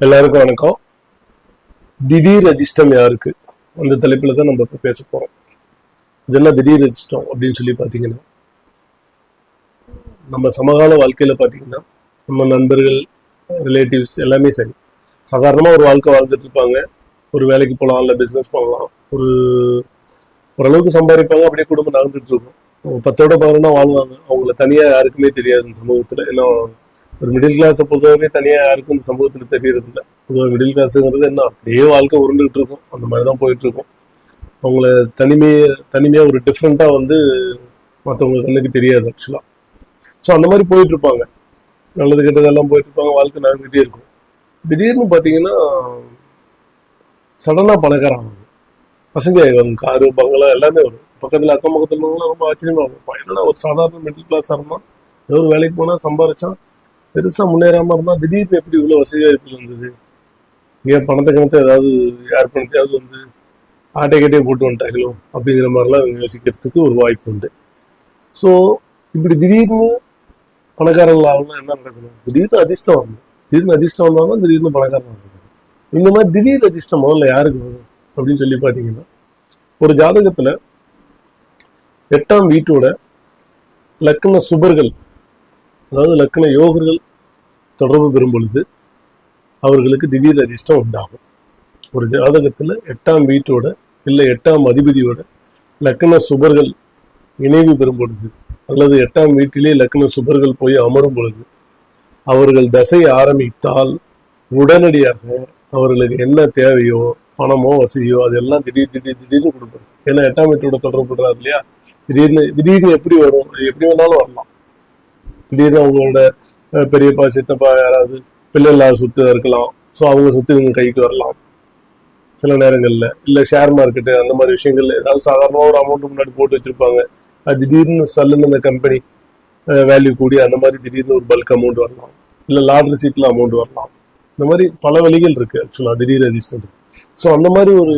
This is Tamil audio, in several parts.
எல்லாருக்கும் வணக்கம். திடீர் அதிர்ஷ்டம் யாருக்கு? அந்த தலைப்புல தான் நம்ம இப்போ பேச போறோம். இது என்ன திடீர் அதிர்ஷ்டம் அப்படின்னு சொல்லி பாத்தீங்கன்னா நம்ம சமகால வாழ்க்கையில பார்த்தீங்கன்னா நம்ம நண்பர்கள் ரிலேட்டிவ்ஸ் எல்லாமே சரி. சாதாரணமா ஒரு வாழ்க்கை வாழ்ந்துட்டு இருப்பாங்க. ஒரு வேலைக்கு போகலாம் இல்லை பிஸ்னஸ் பண்ணலாம். ஒரு ஓரளவுக்கு சம்பாதிப்பாங்க அப்படியே குடும்பம் நடந்துட்டு இருக்கும். பத்தோட பதினொன்னா வாழ்வாங்க. அவங்கள தனியா யாருக்குமே தெரியாது இந்த சமூகத்துல. ஏன்னா ஒரு மிடில் கிளாஸை பொறுத்தவரை தனியா யாருக்கும் இந்த சமூகத்துல தெரியறது இல்லை பொதுவாக மிடில் கிளாஸுங்கிறது என்ன அப்படியே வாழ்க்கை உருண்டுகிட்டு இருக்கும். அந்த மாதிரி தான் போயிட்டு இருக்கும். அவங்கள தனிமையை தனிமையா ஒரு டிஃப்ரெண்டா வந்து மற்றவங்க கண்ணுக்கு தெரியாது ஆக்சுவலா ஸோ அந்த மாதிரி போயிட்டு இருப்பாங்க. நல்லது கெட்டதெல்லாம் போயிட்டு இருப்பாங்க. வாழ்க்கை நடந்துகிட்டே இருக்கும். திடீர்னு பார்த்தீங்கன்னா சடனாக பணக்காரங்க பசங்க காரு பங்களா எல்லாமே வரும். பக்கத்தில் அக்கம் பக்கத்துல ரொம்ப ஆச்சரியமா இருக்கும் என்னன்னா ஒரு சாதாரண மிடில் கிளாஸாக இருந்தால் ஏதோ ஒரு வேலைக்கு போனால் சம்பாரிச்சான். பெருசாக முன்னேறாம இருந்தால் திடீர்னு எப்படி இவ்வளோ வசதி வாய்ப்புகள் வந்தது? ஏன் பணத்தை கணத்தை ஏதாவது யார் பணத்தையாவது வந்து ஆட்டை கட்டே போட்டு வந்துட்டாங்களோ? அப்படிங்கிற மாதிரிலாம் யோசிக்கிறதுக்கு ஒரு வாய்ப்பு உண்டு. ஸோ இப்படி திடீர்னு பணக்காரர்கள் ஆகணும் என்ன நடக்கணும்? திடீர்னு அதிர்ஷ்டம் வரணும். திடீர்னு அதிர்ஷ்டம் வந்தாலும் திடீர்னு பணக்காரன் வரணும் இந்த மாதிரி திடீர் அதிர்ஷ்டம் முதல்ல யாருக்கு வரும்? அப்படின்னு சொல்லி பார்த்தீங்கன்னா ஒரு ஜாதகத்துல எட்டாம் வீட்டோட லக்ன சுபர்கள் அதாவது லக்ன யோகர்கள் தொடர்பு பெறும் பொழுது அவர்களுக்கு திடீர் அதிர்ஷ்டம் உண்டாகும். ஒரு ஜாதகத்தில் எட்டாம் வீட்டோட இல்லை எட்டாம் அதிபதியோட லக்ன சுபர்கள் இணைவு பெறும் பொழுது அல்லது எட்டாம் வீட்டிலே லக்ன சுபர்கள் போய் அமரும் பொழுது அவர்கள் தசை ஆரம்பித்தால் உடனடியாக அவர்களுக்கு என்ன தேவையோ பணமோ வசதியோ அதெல்லாம் திடீர் திடீர் திடீர்னு கொடுப்பாரு ஏன்னா எட்டாம் வீட்டோட தொடர்பு இல்லையா? திடீர்னு திடீர்னு எப்படி வரும்? எப்படி வேணாலும் வரலாம். திடீர்னு அவங்களோட பெரியப்பா சித்தப்பா யாராவது பிள்ளைகளா சுத்து இருக்கலாம். ஸோ அவங்க சொத்து இவங்க கைக்கு வரலாம். சில நேரங்கள்ல. இல்ல ஷேர் மார்க்கெட்டு அந்த மாதிரி விஷயங்கள்ல ஏதாவது சாதாரண ஒரு அமௌண்ட் முன்னாடி போட்டு வச்சிருப்பாங்க. அது திடீர்னு சல்லுன்னு அந்த கம்பெனி வேல்யூ கூடி அந்த மாதிரி திடீர்னு ஒரு பல்க் அமௌண்ட் வரலாம். இல்ல லாட்ரி சீட்ல அமௌண்ட் வரலாம். இந்த மாதிரி பல வழிகள் இருக்கு ஆக்சுவலா திடீர் அதிர்ஷ்டம். ஸோ அந்த மாதிரி ஒரு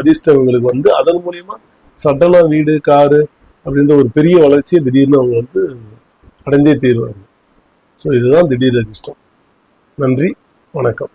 அதிர்ஷ்டம் இவங்களுக்கு வந்து அதன் மூலியமா சட்டனா வீடு காரு அப்படின்ற ஒரு பெரிய வளர்ச்சியை திடீர்னு அவங்க வந்து அடைந்தே தீர்வாங்க ஸோ இதுதான் திடீர் அதிர்ஷ்டம். நன்றி வணக்கம்.